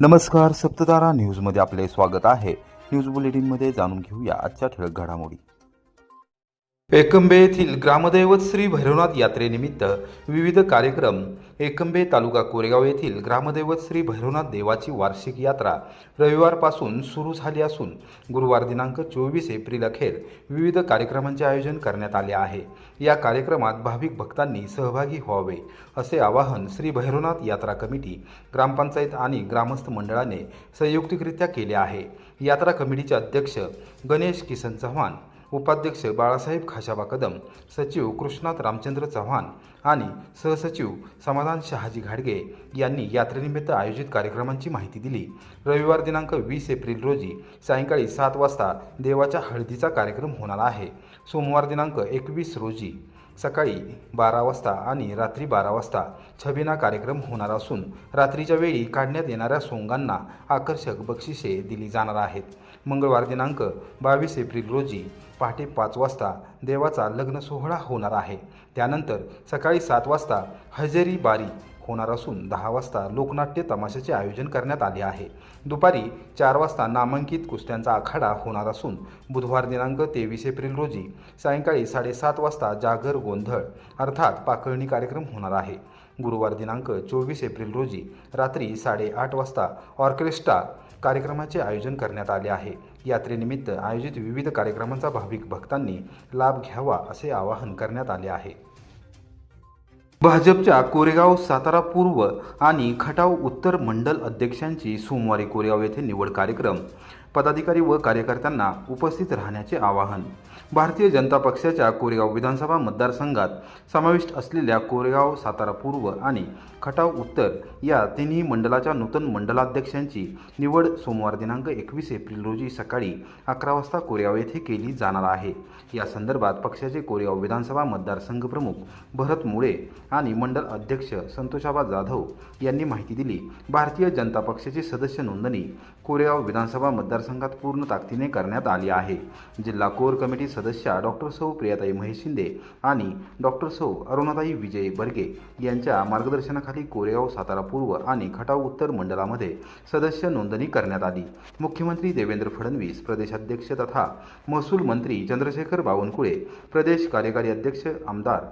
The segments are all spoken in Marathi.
नमस्कार सप्ततारा न्यूजमध्ये आपले स्वागत आहे. न्यूज बुलेटिनमध्ये जाणून घेऊया आजच्या ठळक घडामोडी. एकंबे येथील ग्रामदैवत श्री भैरवनाथ यात्रेनिमित्त विविध कार्यक्रम. एकंबे तालुका कोरेगाव येथील ग्रामदैवत श्री भैरवनाथ देवाची वार्षिक यात्रा रविवारपासून सुरू झाली असून गुरुवार दिनांक चोवीस एप्रिल अखेर विविध कार्यक्रमांचे आयोजन करण्यात आले आहे. या कार्यक्रमात भाविक भक्तांनी सहभागी व्हावे असे आवाहन श्री भैरवनाथ यात्रा कमिटी ग्रामपंचायत आणि ग्रामस्थ मंडळाने संयुक्तिकरित्या केले आहे. यात्रा कमिटीचे अध्यक्ष गणेश किसन चव्हाण उपाध्यक्ष बाळासाहेब खाशाबा कदम सचिव कृष्णात रामचंद्र चव्हाण आणि सहसचिव समाधान शहाजी घाडगे यांनी यात्रेनिमित्त आयोजित कार्यक्रमांची माहिती दिली. रविवार दिनांक वीस एप्रिल रोजी सायंकाळी सात वाजता देवाच्या हळदीचा कार्यक्रम होणार आहे. सोमवार दिनांक एकवीस रोजी सकाळी बारा वाजता आणि रात्री बारा वाजता छबिना कार्यक्रम होणार असून रात्रीच्या वेळी काढण्यात येणाऱ्या सोंगांना आकर्षक बक्षिसे दिली जाणार आहेत. मंगळवार दिनांक बावीस एप्रिल रोजी पहाटे पाच वाजता देवाचा लग्न सोहळा होणार आहे. त्यानंतर सकाळी सात वाजता हजेरी बारी होणार असून दहा वाजता लोकनाट्य तमाशाचे आयोजन करण्यात आले आहे. दुपारी चार वाजता नामांकित कुस्त्यांचा आखाडा होणार असून बुधवार दिनांक तेवीस एप्रिल रोजी सायंकाळी साडेसात वाजता जागर गोंधळ अर्थात पाकळणी कार्यक्रम होणार आहे. गुरुवार दिनांक चोवीस एप्रिल रोजी रात्री साडेआठ वाजता ऑर्केस्ट्रा कार्यक्रमाचे आयोजन करण्यात आले आहे. यात्रेनिमित्त आयोजित विविध कार्यक्रमांचा भाविक भक्तांनी लाभ घ्यावा असे आवाहन करण्यात आले आहे. भाजपच्या कोरेगाव सातारा पूर्व आणि खटाव उत्तर मंडल अध्यक्षांची सोमवारी कोरेगाव येथे निवड कार्यक्रम. पदाधिकारी व कार्यकर्त्यांना उपस्थित राहण्याचे आवाहन. भारतीय जनता पक्षाच्या कोरेगाव विधानसभा मतदारसंघात समाविष्ट असलेल्या कोरेगाव सातारा पूर्व आणि खटाव उत्तर या तिन्ही मंडलाच्या नूतन मंडलाध्यक्षांची निवड सोमवार दिनांक एकवीस एप्रिल रोजी सकाळी अकरा वाजता कोरेगाव येथे केली जाणार आहे. या संदर्भात पक्षाचे कोरेगाव विधानसभा मतदारसंघ प्रमुख भरत मुळे आणि मंडल अध्यक्ष संतोषाबा जाधव यांनी माहिती दिली. भारतीय जनता पक्षाची सदस्य नोंदणी कोरेगाव विधानसभा मतदार मतदारसंघात पूर्ण ताकदीने करण्यात आली आहे. जिल्हा कोर कमिटी सदस्या डॉक्टर सौ प्रियाताई महेश शिंदे आणि डॉक्टर सौ अरुणाताई विजय बर्गे यांच्या मार्गदर्शनाखाली कोरेगाव सातारा पूर्व आणि खटाव उत्तर मंडळामध्ये सदस्य नोंदणी करण्यात आली. मुख्यमंत्री देवेंद्र फडणवीस प्रदेशाध्यक्ष तथा महसूल मंत्री चंद्रशेखर बावनकुळे प्रदेश कार्यकारी अध्यक्ष आमदार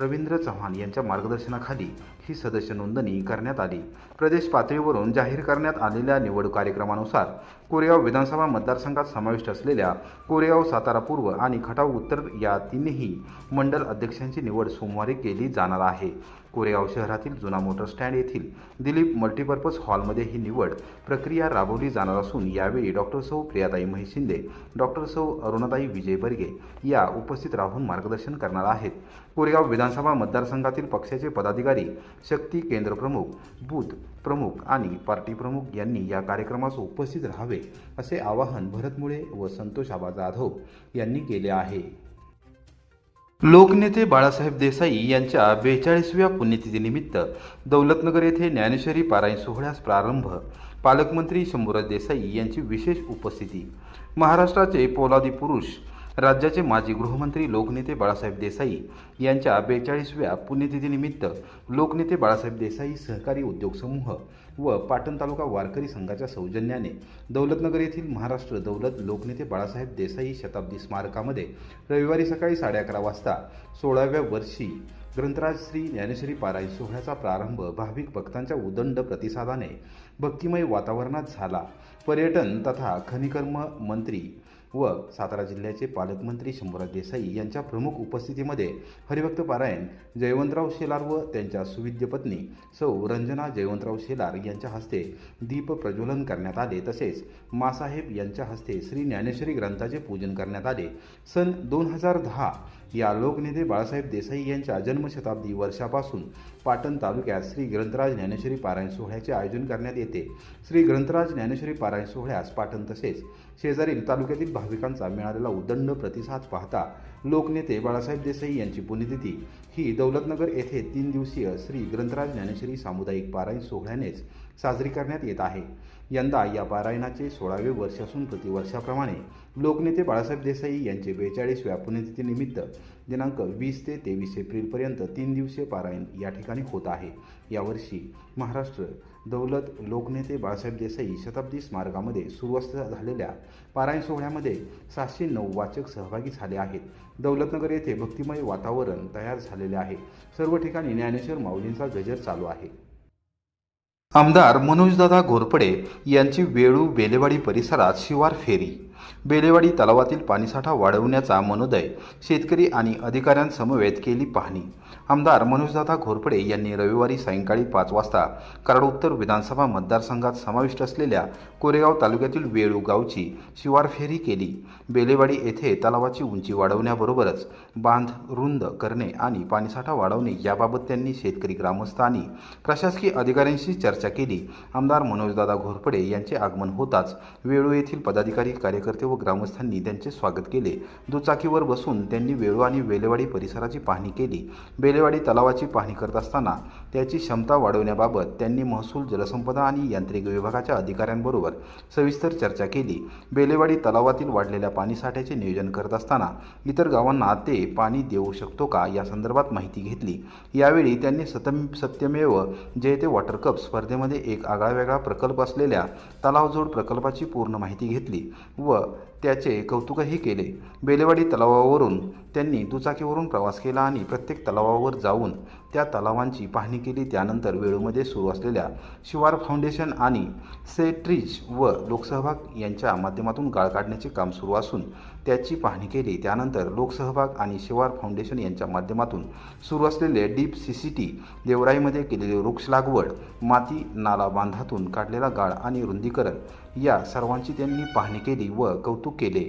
रवींद्र चव्हाण यांच्या मार्गदर्शनाखाली ही सदस्य नोंदणी करण्यात आली. प्रदेश पातळीवरून जाहीर करण्यात आलेल्या निवड कार्यक्रमानुसार कोरेगाव विधानसभा मतदारसंघात समाविष्ट असलेल्या कोरेगाव सातारा पूर्व आणि खटाव उत्तर या तीनही मंडल अध्यक्षांची निवड सोमवारी केली जाणार आहे. कोरेगाव शहरातील जुना मोटर स्टँड येथील दिलीप मल्टीपर्पज हॉलमध्ये ही निवड प्रक्रिया राबवली जाणार असून यावेळी डॉक्टर सौ प्रियाताई महेश शिंदे डॉक्टर सौ अरुणाताई विजय बर्गे या उपस्थित राहून मार्गदर्शन करणार आहेत. कोरेगाव विधानसभा मतदारसंघातील पक्षाचे पदाधिकारी शक्ती केंद्र प्रमुख बूथ प्रमुख आणि पार्टी प्रमुख यांनी या कार्यक्रमास उपस्थित राहावे असे आवाहन भरतमुळे व संतोष आबा जाधव यांनी केले आहे. लोकनेते बाळासाहेब देसाई यांच्या बेचाळीसव्या पुण्यतिथीनिमित्त दौलतनगर येथे ज्ञानेश्वरी पारायण सोहळ्यास प्रारंभ. पालकमंत्री शंभूराज देसाई यांची विशेष उपस्थिती. महाराष्ट्राचे पोलादी पुरुष राज्याचे माजी गृहमंत्री लोकनेते बाळासाहेब देसाई यांच्या बेचाळीसव्या पुण्यतिथीनिमित्त लोकनेते बाळासाहेब देसाई सहकारी उद्योग समूह व पाटण तालुका वारकरी संघाच्या सौजन्याने दौलतनगर येथील महाराष्ट्र दौलत लोकनेते बाळासाहेब देसाई शताब्दी स्मारकामध्ये रविवारी सकाळी साडे अकरा वाजता सोळाव्या वर्षी ग्रंथराज श्री ज्ञानेश्वरी पारायण सोहळ्याचा प्रारंभ भाविक भक्तांच्या उदंड प्रतिसादाने भक्तिमय वातावरणात झाला. पर्यटन तथा खनिकर्म मंत्री व सातारा जिल्ह्याचे पालकमंत्री शंभूराज देसाई यांच्या प्रमुख उपस्थितीमध्ये हरिभक्त पारायण जयवंतराव शेलार व त्यांच्या सुविद्य पत्नी सौ रंजना जयवंतराव शेलार यांच्या हस्ते दीप प्रज्वलन करण्यात आले. तसेच मासाहेब यांच्या हस्ते श्री ज्ञानेश्वरी ग्रंथाचे पूजन करण्यात आले. सन दोन हजार दहा या लोकनेते बाळासाहेब देसाई यांच्या जन्मशताब्दी वर्षापासून पाटण तालुक्यात श्री ग्रंथराज ज्ञानेश्वरी पारायण सोहळ्याचे आयोजन करण्यात येते. श्री ग्रंथराज ज्ञानेश्वरी पारायण सोहळ्यास पाटण तसेच शेजारील तालुक्यातील भाविकांचा मिळालेला उदंड प्रतिसाद पाहता लोकनेते बाळासाहेब देसाई यांची पुण्यतिथी ही दौलतनगर येथे तीन दिवसीय श्री ग्रंथराज ज्ञानेश्वरी सामुदायिक पारायण सोहळ्यानेच साजरी करण्यात येत आहे. यंदा या पारायणाचे सोळावे वर्ष असून प्रतिवर्षाप्रमाणे लोकनेते बाळासाहेब देसाई यांचे बेचाळीसव्या पुण्यतिथीनिमित्त दिनांक वीस ते तेवीस एप्रिलपर्यंत तीन दिवसीय पारायण या ठिकाणी होत आहे. यावर्षी महाराष्ट्र दौलत लोकनेते बाळासाहेब देसाई शताब्दी स्मारकामध्ये सुरुवात झालेल्या पारायण सोहळ्यामध्ये सातशे नऊ वाचक सहभागी झाले आहेत. दौलतनगर येथे भक्तिमय वातावरण तयार झालेले आहे. सर्व ठिकाणी ज्ञानेश्वर माऊलींचा गजर चालू आहे. आमदार मनोजदादा घोरपडे यांची वेळू बेलेवाडी परिसरात शिवार फेरी. बेलेवाडी तलावातील पाणीसाठा वाढवण्याचा मनोदय शेतकरी आणि अधिकाऱ्यांसमवेत केली पाहणी. आमदार मनोजदादा घोरपडे यांनी रविवारी सायंकाळी पाच वाजता कराड उत्तर विधानसभा मतदारसंघात समाविष्ट असलेल्या कोरेगाव तालुक्यातील वेळू गावची शिवार फेरी केली. बेलेवाडी येथे तलावाची उंची वाढवण्याबरोबरच बांध रुंद करणे आणि पाणीसाठा वाढवणे याबाबत त्यांनी शेतकरी ग्रामस्थ आणि प्रशासकीय अधिकाऱ्यांशी चर्चा केली. आमदार मनोजदादा घोरपडे यांचे आगमन होताच वेळू येथील पदाधिकारी कार्यकर्ते व ग्रामस्थांनी त्यांचे स्वागत केले. दुचाकीवर बसून त्यांनी वेळू आणि वेलेवाडी परिसराची पाहणी केली. बेलेवाडी तलावाची पाहणी करत असताना त्याची क्षमता वाढवण्याबाबत त्यांनी महसूल जलसंपदा आणि यांत्रिक विभागाच्या अधिकाऱ्यांबरोबर सविस्तर चर्चा केली. बेलेवाडी तलावातील वाढलेल्या पाणीसाठ्याचे नियोजन करत असताना इतर गावांना ते पाणी देऊ शकतो का या संदर्भात माहिती घेतली. यावेळी त्यांनी सतम सत्यमेव जयते वॉटर कप स्पर्धेमध्ये एक आगळावेगळा प्रकल्प असलेल्या तलावजोड प्रकल्पाची पूर्ण माहिती घेतली व त्याचे कौतुकही केले. बेलेवाडी तलावावरून त्यांनी दुचाकीवरून प्रवास केला आणि प्रत्येक तलावावर जाऊन त्या तलावांची पाहणी केली. त्यानंतर वेळूमध्ये सुरू असलेल्या शिवार फाउंडेशन आणि सेट्रीज व लोकसहभाग यांच्या माध्यमातून गाळ काढण्याचे काम सुरू असून त्याची पाहणी केली. त्यानंतर लोकसहभाग आणि शिवार फाउंडेशन यांच्या माध्यमातून सुरू असलेले डीप सी सी टी देवराईमध्ये केलेली वृक्ष लागवड माती नाला बांधातून काढलेला गाळ आणि रुंदीकरण या सर्वांची त्यांनी पाहणी केली व कौतुक केले.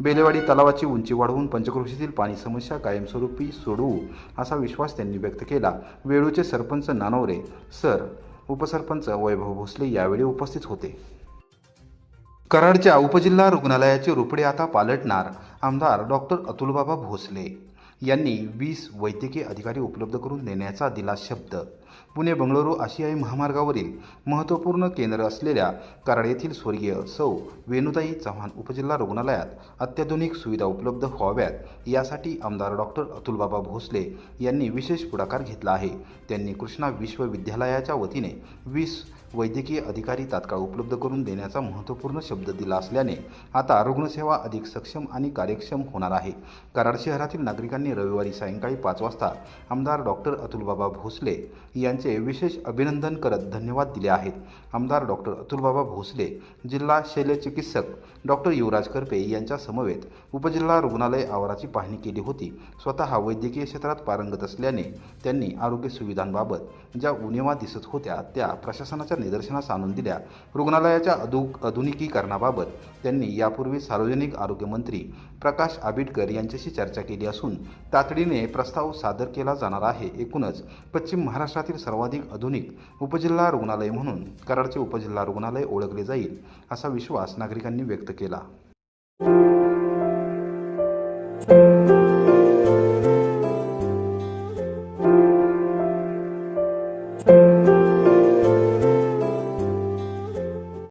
बेलेवाडी तलावाची उंची वाढवून पंचक्रोशीतील पाणी समस्या कायमस्वरूपी सोडवू असा विश्वास त्यांनी व्यक्त केला. वेळूचे सरपंच नानवरे सर उपसरपंच वैभव भोसले यावेळी उपस्थित होते. कराडच्या उपजिल्हा रुग्णालयाचे रुपडे आता पालटणार आमदार डॉक्टर अतुलबाबा भोसले. यांनी वीस वैद्यकीय अधिकारी उपलब्ध करून देण्याचा दिला शब्द. पुणे बंगळुरू आशियाई महामार्गावरील महत्त्वपूर्ण केंद्र असलेल्या कराड येथील स्वर्गीय सौ वेणुताई चव्हाण उपजिल्हा रुग्णालयात अत्याधुनिक सुविधा उपलब्ध व्हाव्यात यासाठी आमदार डॉक्टर अतुलबाबा भोसले यांनी विशेष पुढाकार घेतला आहे. त्यांनी कृष्णा विश्वविद्यालयाच्या वतीने वीस वैद्यकीय अधिकारी तात्काळ उपलब्ध करून देण्याचा महत्त्वपूर्ण शब्द दिला असल्याने आता रुग्णसेवा अधिक सक्षम आणि कार्यक्षम होणार आहे. कराड शहरातील नागरिकांनी रविवारी सायंकाळी पाच वाजता आमदार डॉक्टर अतुलबाबा भोसले यांचे विशेष अभिनंदन करत धन्यवाद दिले आहेत. आमदार डॉक्टर अतुलबाबा भोसले जिल्हा शल्यचिकित्सक डॉक्टर युवराज करपे यांच्या समवेत उपजिल्हा रुग्णालय आवाराची पाहणी केली होती. स्वतः वैद्यकीय क्षेत्रात पारंगत असल्याने त्यांनी आरोग्य सुविधांबाबत ज्या उणेवा दिसत होत्या त्या प्रशासनाच्या निदर्शनास आणून दिल्या. रुग्णालयाच्या अधु आधुनिकीकरणाबाबत त्यांनी यापूर्वी सार्वजनिक आरोग्यमंत्री प्रकाश आबिटकर यांच्याशी चर्चा केली असून तातडीने प्रस्ताव सादर केला जाणार आहे एकूणच. पश्चिम महाराष्ट्रातील सर्वाधिक आधुनिक उपजिल्हा रुग्णालय म्हणून कराडचे उपजिल्हा रुग्णालय ओळखले जाईल असा विश्वास नागरिकांनी व्यक्त केला.